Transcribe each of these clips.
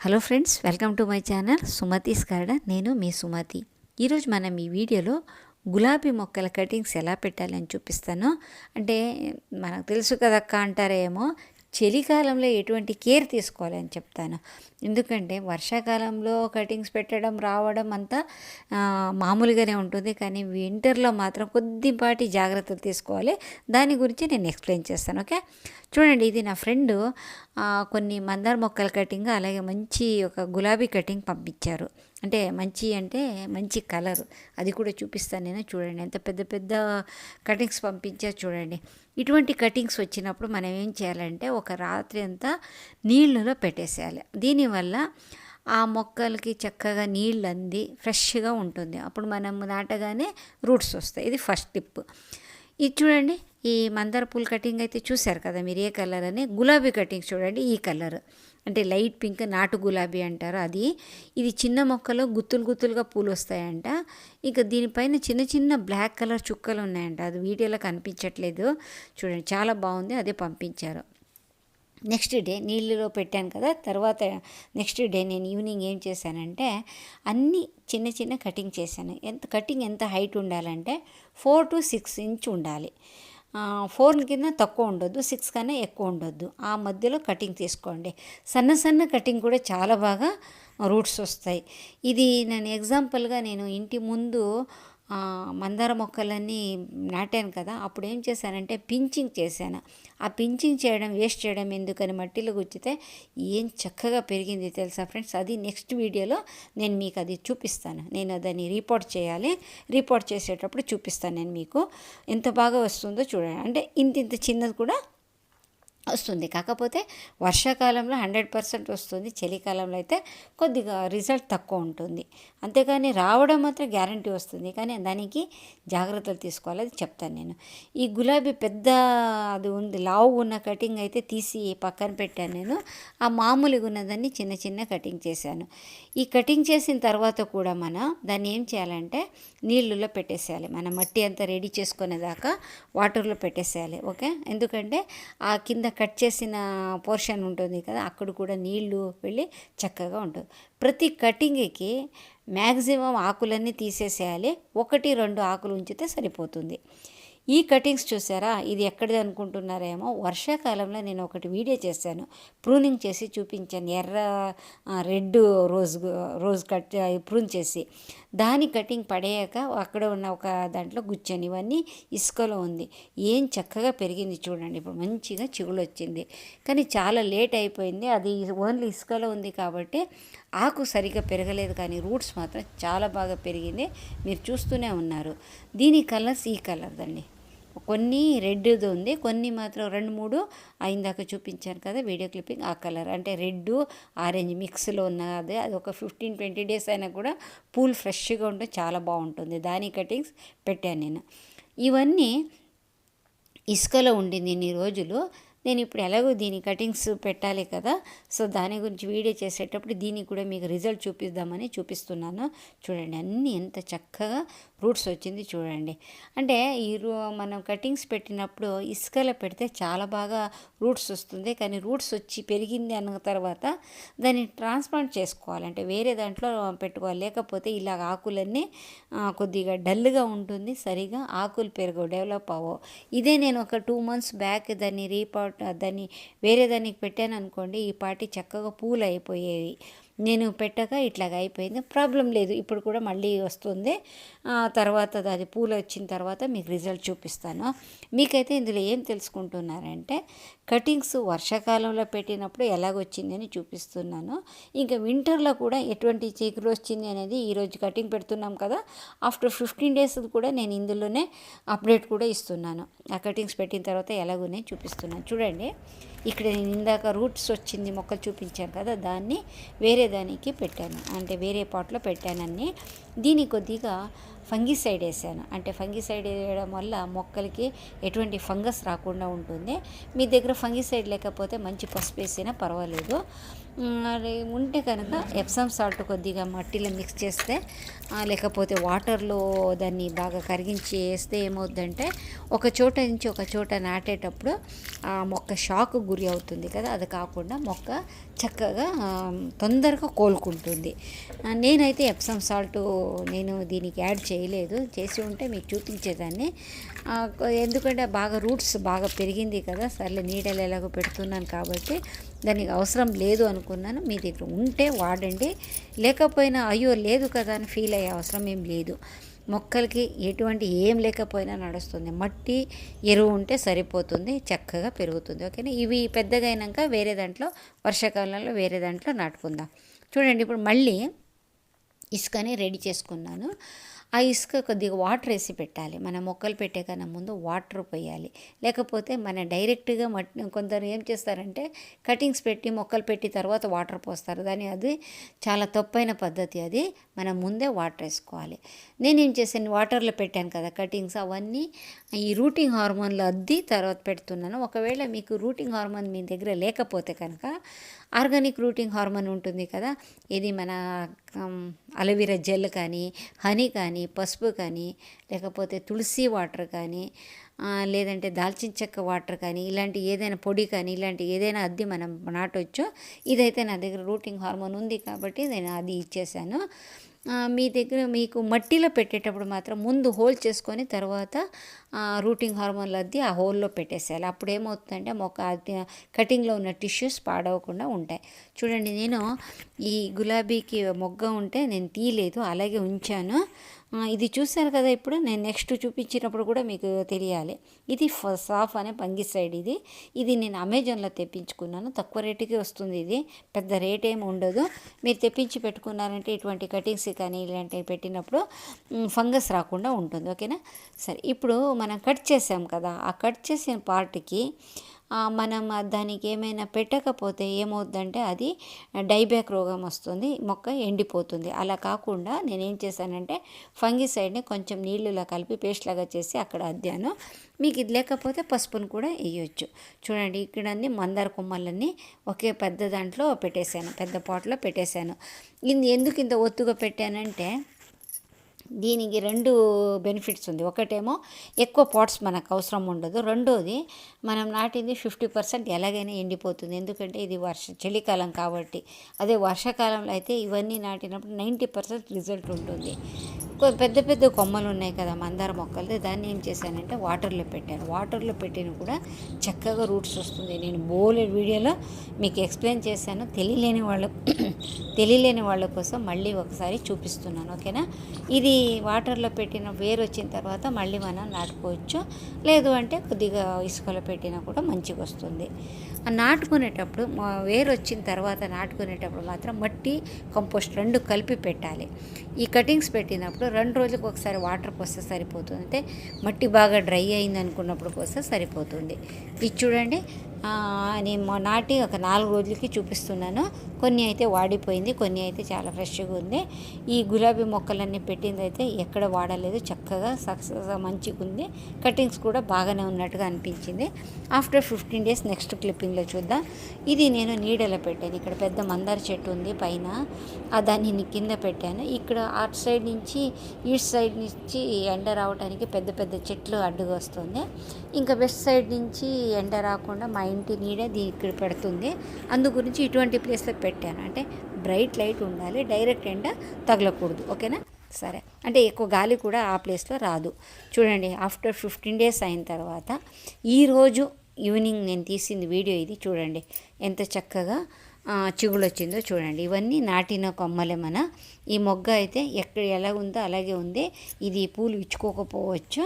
Hello friends welcome to my channel Sumathi's garden నేను మీ సుమతి. ఈరోజు మనం ఈ వీడియోలో గులాబీ మొక్కల కటింగ్స్ ఎలా పెట్టాలని చూపిస్తాను. అంటే మనకు తెలుసు కదక్క అంటారేమో చలికాలంలో ఎటువంటి కేర్ తీసుకోవాలని చెప్తాను. ఎందుకంటే వర్షాకాలంలో కటింగ్స్ పెట్టడం రావడం అంతా మామూలుగానే ఉంటుంది. కానీ వింటర్లో మాత్రం కొద్దిపాటి జాగ్రత్తలు తీసుకోవాలి. దాని గురించి నేను ఎక్స్ప్లెయిన్ చేస్తాను ఓకే? చూడండి ఇది నా ఫ్రెండ్ కొన్ని మందార మొక్కల కటింగ్ అలాగే మంచి ఒక గులాబీ కటింగ్ పంపించారు. అంటే మంచి అంటే మంచి కలర్. అది కూడా చూపిస్తాను నేను. చూడండి ఎంత పెద్ద పెద్ద కటింగ్స్ పంపించారు చూడండి. ఇటువంటి కటింగ్స్ వచ్చినప్పుడు మనం ఏం చేయాలంటే ఒక రాత్రి అంతా నీళ్ళలో పెట్టేసేయాలి. దీనివల్ల ఆ మొక్కలకి చక్కగా నీళ్ళు అంది ఫ్రెష్గా ఉంటుంది. అప్పుడు మనం నాటగానే రూట్స్ వస్తాయి. ఇది ఫస్ట్ టిప్. ఇది చూడండి ఈ మందార పూల కటింగ్ అయితే చూశారు కదా మీరు ఏ కలర్ అని గులాబీ కటింగ్ చూడండి ఈ కలర్. అంటే లైట్ పింక్ నాటు గులాబీ అంటారు అది. ఇది చిన్న మొక్కలో గుత్తులు గుత్తులుగా పూలు వస్తాయంట ఇక దీనిపైన చిన్న చిన్న బ్లాక్ కలర్ చుక్కలు ఉన్నాయంట. అది వీడియోలో కనిపించట్లేదు. చూడండి చాలా బాగుంది. అదే పంపించారు. నెక్స్ట్ డే నీళ్ళలో పెట్టాను కదా తర్వాత నెక్స్ట్ డే నేను ఈవినింగ్ ఏం చేశానంటే అన్నీ చిన్న చిన్న కటింగ్ చేశాను. ఎంత కటింగ్ ఎంత హైట్ ఉండాలంటే ఫోర్ టు సిక్స్ ఇంచ్ ఉండాలి. ఫోర్ కింద తక్కువ ఉండొద్దు సిక్స్ కన్నా ఎక్కువ ఉండొద్దు. ఆ మధ్యలో కటింగ్ తీసుకోండి. సన్న సన్న కటింగ్ కూడా చాలా బాగా రూట్స్ వస్తాయి. ఇది నేను ఎగ్జాంపుల్గా నేను ఇంటి ముందు మందార మొక్కలన్నీ నాటాను కదా అప్పుడు ఏం చేశానంటే పించింగ్ చేశాను. ఆ పించింగ్ చేయడం వేస్ట్ చేయడం ఎందుకని మట్టిలో గుచ్చితే ఏం చక్కగా పెరిగింది తెలుసా ఫ్రెండ్స్? అది నెక్స్ట్ వీడియోలో నేను మీకు అది చూపిస్తాను. నేను దాన్ని రిపోర్ట్ చేయాలి. రిపోర్ట్ చేసేటప్పుడు చూపిస్తాను నేను మీకు. ఎంత బాగా వస్తుందో చూడండి. అంటే ఇంత ఇంత చిన్నది కూడా వస్తుంది. కాకపోతే వర్షాకాలంలో హండ్రెడ్ పర్సెంట్ వస్తుంది. చలికాలంలో అయితే కొద్దిగా రిజల్ట్ తక్కువ ఉంటుంది. అంతేకాని రావడం మాత్రం గ్యారంటీ వస్తుంది. కానీ దానికి జాగ్రత్తలు తీసుకోవాలి అది చెప్తాను నేను. ఈ గులాబీ పెద్ద అది ఉంది లావు ఉన్న కటింగ్ అయితే తీసి పక్కన పెట్టాను నేను. ఆ మామూలుగా ఉన్నదాన్ని చిన్న చిన్న కటింగ్ చేశాను. ఈ కటింగ్ చేసిన తర్వాత కూడా మన దాన్ని ఏం చేయాలంటే నీళ్ళలో పెట్టేసేయాలి. మన మట్టి అంతా రెడీ చేసుకునేదాకా వాటర్లో పెట్టేసేయాలి. ఓకే? ఎందుకంటే ఆ కింద కట్ చేసిన పోర్షన్ ఉంటుంది కదా అక్కడ కూడా నీళ్ళు వెళ్ళి చక్కగా ఉంటుంది. ప్రతి కటింగ్కి మ్యాక్సిమం ఆకులన్నీ తీసేసేయాలి. ఒకటి రెండు ఆకులు ఉంచితే సరిపోతుంది. ఈ కటింగ్స్ చూసారా? ఇది ఎక్కడిది అనుకుంటున్నారేమో? వర్షాకాలంలో నేను ఒకటి వీడియో చేశాను. ప్రూనింగ్ చేసి చూపించాను. ఎర్ర red rose rose cut prune చేసి. దాని కటింగ్ పడేయక అక్కడ ఉన్న ఒక దాంట్లో గుచ్చాను ఇవన్నీ ఇసుకలో ఉంది. ఏం చక్కగా పెరిగింది చూడండి. ఇప్పుడు మంచిగా చిగులు వచ్చింది కానీ చాలా లేట్ అయిపోయింది. అది ఓన్లీ ఇసుకలో ఉంది కాబట్టి ఆకు సరిగ్గా పెరగలేదు కానీ రూట్స్ మాత్రం చాలా బాగా పెరిగింది. మీరు చూస్తూనే ఉన్నారు. దీని కలర్స్ ఈ కలర్ దండి కొన్ని రెడ్ది ఉంది. కొన్ని మాత్రం రెండు మూడు అయిందాక చూపించాను కదా వీడియో క్లిప్పింగ్ ఆ కలర్. అంటే రెడ్ ఆరెంజ్ మిక్స్లో ఉన్నది అది ఒక ఫిఫ్టీన్ ట్వంటీ డేస్ అయినా కూడా పూలు ఫ్రెష్గా ఉంటే చాలా బాగుంటుంది. దాని కటింగ్స్ పెట్టాను నేను. ఇవన్నీ ఇసుకలో ఉండింది ఇన్ని రోజులు. నేను ఇప్పుడు ఎలాగో దీని కటింగ్స్ పెట్టాలి కదా. సో దాని గురించి వీడియో చేసేటప్పుడు దీనికి కూడా మీకు రిజల్ట్ చూపిద్దామని చూపిస్తున్నాను. చూడండి అన్నీ ఎంత చక్కగా రూట్స్ వచ్చింది చూడండి. అంటే ఈ రూ మనం కటింగ్స్ పెట్టినప్పుడు ఇసుకలో పెడితే చాలా బాగా రూట్స్ వస్తుంది. కానీ రూట్స్ వచ్చి పెరిగింది అన్న తర్వాత దాన్ని ట్రాన్స్ప్లాంట్ చేసుకోవాలి. అంటే వేరే దాంట్లో పెట్టుకోవాలి. లేకపోతే ఇలాగ ఆకులన్నీ కొద్దిగా డల్గా ఉంటుంది. సరిగా ఆకులు పెరగవు డెవలప్ అవ్వవు. ఇదే నేను ఒక టూ మంత్స్ బ్యాక్ దాన్ని రీపాట్ దాన్ని వేరే దానికి పెట్టాను అనుకోండి. ఈ పాటి చక్కగా పూలు అయిపోయేవి. నేను పెట్టక ఇట్లాగ అయిపోయింది. ప్రాబ్లం లేదు. ఇప్పుడు కూడా మళ్ళీ వస్తుంది. ఆ తర్వాత అది పూలు వచ్చిన తర్వాత మీకు రిజల్ట్ చూపిస్తాను. మీకైతే ఇందులో ఏం తెలుసుకుంటున్నారంటే కటింగ్స్ వర్షాకాలంలో పెట్టినప్పుడు ఎలాగొచ్చిందని చూపిస్తున్నాను. ఇంకా వింటర్లో కూడా ఎటువంటి చీకులు వచ్చింది అనేది ఈరోజు కటింగ్ పెడుతున్నాం కదా ఆఫ్టర్ ఫిఫ్టీన్ డేస్ కూడా నేను ఇందులోనే అప్డేట్ కూడా ఇస్తున్నాను. ఆ కటింగ్స్ పెట్టిన తర్వాత ఎలాగోనే చూపిస్తున్నాను. చూడండి ఇక్కడ నేను ఇందాక రూట్స్ వచ్చింది మొక్కలు చూపించాను కదా దాన్ని వేరే దానికి పెట్టాను. అంటే వేరే పాట్లో పెట్టానని దీని కొద్దిగా ఫంగిసైడ్ వేసాను. అంటే ఫంగిసైడ్ వేయడం వల్ల మొక్కలకి ఎటువంటి ఫంగస్ రాకుండా ఉంటుంది. మీ దగ్గర ఫంగిసైడ్ లేకపోతే మంచి పసుపు వేసినా పర్వాలేదు. అది ఉంటే కనుక ఎప్సమ్ సాల్ట్ కొద్దిగా మట్టిలో మిక్స్ చేస్తే లేకపోతే వాటర్లో దాన్ని బాగా కరిగించి వేస్తే ఏమవుతుందంటే ఒక చోట నుంచి ఒక చోట నాటేటప్పుడు ఆ మొక్క షాక్ గురి అవుతుంది కదా అది కాకుండా మొక్క చక్కగా తొందరగా కోలుకుంటుంది. నేనైతే ఎప్సమ్ సాల్ట్ నేను దీనికి యాడ్ చేయలేదు. చేసి ఉంటే మీకు చూపించేదాన్ని. ఎందుకంటే బాగా రూట్స్ బాగా పెరిగింది కదా సర్లే నీడలు ఎలాగో పెడుతున్నాను కాబట్టి దానికి అవసరం లేదు అనుకున్నాను. మీ దగ్గర ఉంటే వాడండి. లేకపోయినా అయ్యో లేదు కదా అని ఫీల్ అయ్యే అవసరం ఏం లేదు. మొక్కలకి ఎటువంటి ఏం లేకపోయినా నడుస్తుంది. మట్టి ఎరువు ఉంటే సరిపోతుంది చక్కగా పెరుగుతుంది. ఓకేనా? ఇవి పెద్దగా అయినాక వేరే దాంట్లో వర్షాకాలంలో వేరే దాంట్లో నాటుకుందాం. చూడండి ఇప్పుడు మళ్ళీ ఇసుకని రెడీ చేసుకున్నాను. ఆ ఇసుక కొద్దిగా వాటర్ వేసి పెట్టాలి. మన మొక్కలు పెట్టే కన్నా ముందు వాటర్ పోయాలి. లేకపోతే మన డైరెక్ట్గా మట్టి కొందరు ఏం చేస్తారంటే కటింగ్స్ పెట్టి మొక్కలు పెట్టి తర్వాత వాటర్ పోస్తారు. దాని అది చాలా తప్పైన పద్ధతి అది. మనం ముందే వాటర్ వేసుకోవాలి. నేనేం చేశాను? వాటర్లో పెట్టాను కదా కటింగ్స్ అవన్నీ. ఈ రూటింగ్ హార్మోన్లు అద్ది తర్వాత పెడుతున్నాను. ఒకవేళ మీకు రూటింగ్ హార్మోన్ మీ దగ్గర లేకపోతే కనుక ఆర్గానిక్ రూటింగ్ హార్మోన్ ఉంటుంది కదా ఇది మన అలవీరా జెల్ కానీ హనీ కానీ పసుపు కానీ లేకపోతే తులసి వాటర్ కానీ లేదంటే దాల్చిన చెక్క వాటర్ కానీ ఇలాంటి ఏదైనా పొడి కానీ ఇలాంటి ఏదైనా అద్దె మనం నాటొచ్చో ఇదైతే నా దగ్గర రూటింగ్ హార్మోన్ ఉంది కాబట్టి నేను అది ఇచ్చేసాను. మీ దగ్గర మీకు మట్టిలో పెట్టేటప్పుడు మాత్రం ముందు హోల్ చేసుకొని తర్వాత రూటింగ్ హార్మోన్లు అద్ది ఆ హోల్లో పెట్టేసేయాలి. అప్పుడు ఏమవుతుందంటే మొక్క అది కటింగ్లో ఉన్న టిష్యూస్ పాడవకుండా ఉంటాయి. చూడండి నేను ఈ గులాబీకి మొగ్గ ఉంటే నేను తీయలేదు అలాగే ఉంచాను. ఇది చూశారు కదా ఇప్పుడు నేను నెక్స్ట్ చూపించినప్పుడు కూడా మీకు తెలియాలి. ఇది సాఫ్ అనే పంగిసైడ్ ఇది. ఇది నేను అమెజాన్లో తెప్పించుకున్నాను. తక్కువ రేటుకి వస్తుంది ఇది. పెద్ద రేట్ ఏమి ఉండదు. మీరు తెప్పించి పెట్టుకున్నారంటే ఇటువంటి కటింగ్స్ కానీ ఇలాంటివి పెట్టినప్పుడు ఫంగస్ రాకుండా ఉంటుంది. ఓకేనా? సరే ఇప్పుడు మనం కట్ చేసాం కదా. ఆ కట్ చేసిన పార్ట్కి మనం దానికి ఏమైనా పెట్టకపోతే ఏమవుతుందంటే అది డైబ్యాక్ రోగం వస్తుంది మొక్క ఎండిపోతుంది. అలా కాకుండా నేనేం చేశానంటే ఫంగిసైడ్ని కొంచెం నీళ్ళులా కలిపి పేస్ట్ లాగా చేసి అక్కడ అద్దాను. మీకు ఇది లేకపోతే పసుపును కూడా వేయొచ్చు. చూడండి ఇక్కడ అన్ని మందార కొమ్మలన్నీ ఒకే పెద్ద దాంట్లో పెట్టేశాను పెద్ద పాట్లో పెట్టేశాను. ఇది ఎందుకు ఇంత ఒత్తుగా పెట్టానంటే దీనికి రెండు బెనిఫిట్స్ ఉంది. ఒకటేమో ఎక్కువ పాట్స్ మనకు అవసరం ఉండదు. రెండోది మనం నాటింది ఫిఫ్టీ పర్సెంట్ ఎలాగైనా ఎండిపోతుంది. ఎందుకంటే ఇది వర్ష చలికాలం కాబట్టి. అదే వర్షాకాలంలో అయితే ఇవన్నీ నాటినప్పుడు నైంటీ పర్సెంట్ రిజల్ట్ ఉంటుంది. పెద్ద పెద్ద కొమ్మలు ఉన్నాయి కదా మందార మొక్కలు దాన్ని ఏం చేశానంటే వాటర్లో పెట్టాను. వాటర్లో పెట్టిన కూడా చక్కగా రూట్స్ వస్తుంది. నేను బోలే వీడియోలో మీకు ఎక్స్ప్లెయిన్ చేశాను. తెలియలేని వాళ్ళ తెలియలేని వాళ్ళ కోసం మళ్ళీ ఒకసారి చూపిస్తున్నాను ఓకేనా? ఇది వాటర్లో పెట్టిన వేరు వచ్చిన తర్వాత మళ్ళీ మనం నాటుకోవచ్చు. లేదు అంటే కొద్దిగా ఇసుకలో పెట్టినా కూడా మంచిగా వస్తుంది. నాటుకునేటప్పుడు వేరు వచ్చిన తర్వాత నాటుకునేటప్పుడు మాత్రం మట్టి కంపోస్ట్ రెండు కలిపి పెట్టాలి. ఈ కటింగ్స్ పెట్టినప్పుడు రెండు రోజులకు ఒకసారి వాటర్ పోస్తే సరిపోతుంది. అంటే మట్టి బాగా డ్రై అయింది అనుకున్నప్పుడు పోస్తే సరిపోతుంది. ఇది చూడండి. నేను నాటి ఒక నాలుగు రోజులకి చూపిస్తున్నాను. కొన్ని అయితే వాడిపోయింది కొన్ని అయితే చాలా ఫ్రెష్గా ఉంది. ఈ గులాబీ మొక్కలన్నీ పెట్టింది అయితే ఎక్కడ వాడలేదు చక్కగా సక్సెస్ మంచిగా ఉంది. కటింగ్స్ కూడా బాగానే ఉన్నట్టుగా అనిపించింది. ఆఫ్టర్ ఫిఫ్టీన్ డేస్ నెక్స్ట్ క్లిప్పింగ్లో చూద్దాం. ఇది నేను నీడలో పెట్టాను. ఇక్కడ పెద్ద మందార చెట్టు ఉంది పైన. దాన్ని కింద పెట్టాను. ఇక్కడ అటు సైడ్ నుంచి ఈస్ట్ సైడ్ నుంచి ఎండ రావడానికి పెద్ద పెద్ద చెట్లు అడ్డుగా వస్తుంది. ఇంకా వెస్ట్ సైడ్ నుంచి ఎండ రాకుండా మా ఇంటి నీడ దీ ఇక్కడ పెడుతుంది. అందు గురించి ఇటువంటి ప్లేస్లో పెట్టాను. అంటే బ్రైట్ లైట్ ఉండాలి డైరెక్ట్ ఎండ తగలకూడదు. ఓకేనా? సరే. అంటే ఎక్కువ గాలి కూడా ఆ ప్లేస్లో రాదు. చూడండి ఆఫ్టర్ ఫిఫ్టీన్ డేస్ అయిన తర్వాత ఈరోజు ఈవినింగ్ నేను తీసింది వీడియో ఇది చూడండి. ఎంత చక్కగా చిగులు వచ్చిందో చూడండి. ఇవన్నీ నాటిన కొమ్మలే మన. ఈ మొగ్గ అయితే ఎక్కడ ఎలా ఉందో అలాగే ఉంది. ఇది పూలు ఇచ్చుకోకపోవచ్చు?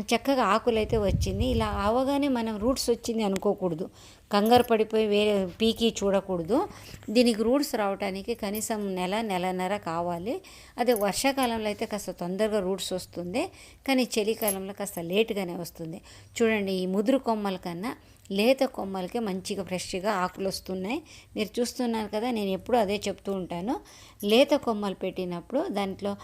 చక్కగా ఆకులైతే వచ్చింది. ఇలా అవగానే మనం రూట్స్ వచ్చింది అనుకోకూడదు. కంగారు పడిపోయి వేరే పీకి చూడకూడదు. దీనికి రూట్స్ రావడానికి కనీసం నెల నెలన్నర కావాలి. అదే వర్షాకాలంలో అయితే కాస్త తొందరగా రూట్స్ వస్తుంది. కానీ చలికాలంలో కాస్త లేట్గానే వస్తుంది. చూడండి ఈ ముదురు కొమ్మల కన్నా లేత కొమ్మలకి మంచిగా ఫ్రెష్గా ఆకులు వస్తున్నాయి. మీరు చూస్తున్నారు కదా నేను ఎప్పుడూ అదే చెప్తూ ఉంటాను. లేత కొమ్మలు పెట్టినప్పుడు దాంట్లో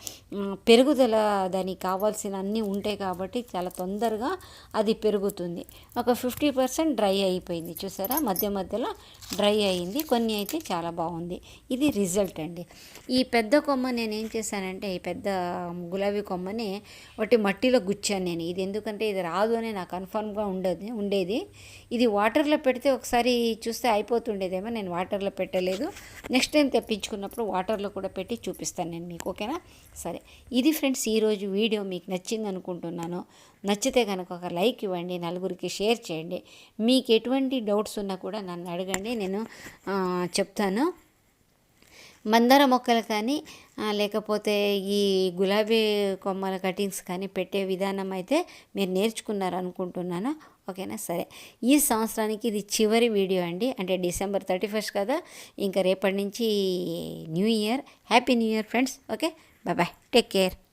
పెరుగుదల దానికి కావాల్సిన అన్నీ ఉంటాయి కాబట్టి చాలా తొందరగా అది పెరుగుతుంది. ఒక ఫిఫ్టీ పర్సెంట్ డ్రై అయిపోయింది. చూసారా? మధ్య మధ్యలో డ్రై అయింది. కొన్ని అయితే చాలా బాగుంది. ఇది రిజల్ట్ అండి. ఈ పెద్ద కొమ్మ నేను ఏం చేశానంటే ఈ పెద్ద గులాబీ కొమ్మని ఒకటి మట్టిలో గుచ్చాను నేను. ఇది ఎందుకంటే ఇది రాదు అని నాకు కన్ఫర్మ్గా ఉండేది ఉండేది. ఇది వాటర్లో పెడితే ఒకసారి చూస్తే అయిపోతుండేదేమో నేను వాటర్లో పెట్టలేదు. నెక్స్ట్ టైం తెప్పించుకున్నప్పుడు వాటర్లో కూడా పెట్టి చూపిస్తాను నేను మీకు ఓకేనా? సరే. ఇది ఫ్రెండ్స్ ఈరోజు వీడియో మీకు నచ్చింది అనుకుంటున్నాను. నచ్చితే కనుక ఒక లైక్ ఇవ్వండి నలుగురికి షేర్ చేయండి. మీకు ఎటువంటి డౌట్స్ ఉన్నా కూడా నన్ను అడగండి నేను చెప్తాను. మందార మొక్కలు కానీ లేకపోతే ఈ గులాబీ కొమ్మల కటింగ్స్ కానీ పెట్టే విధానం అయితే మీరు నేర్చుకున్నారు అనుకుంటున్నాను ఓకేనా? సరే. ఈ సంవత్సరానికి ఇది చివరి వీడియో అండి. అంటే డిసెంబర్ థర్టీ ఫస్ట్ కదా. ఇంకా రేపటి నుంచి new year. Happy new year friends. Okay? Bye. Take care.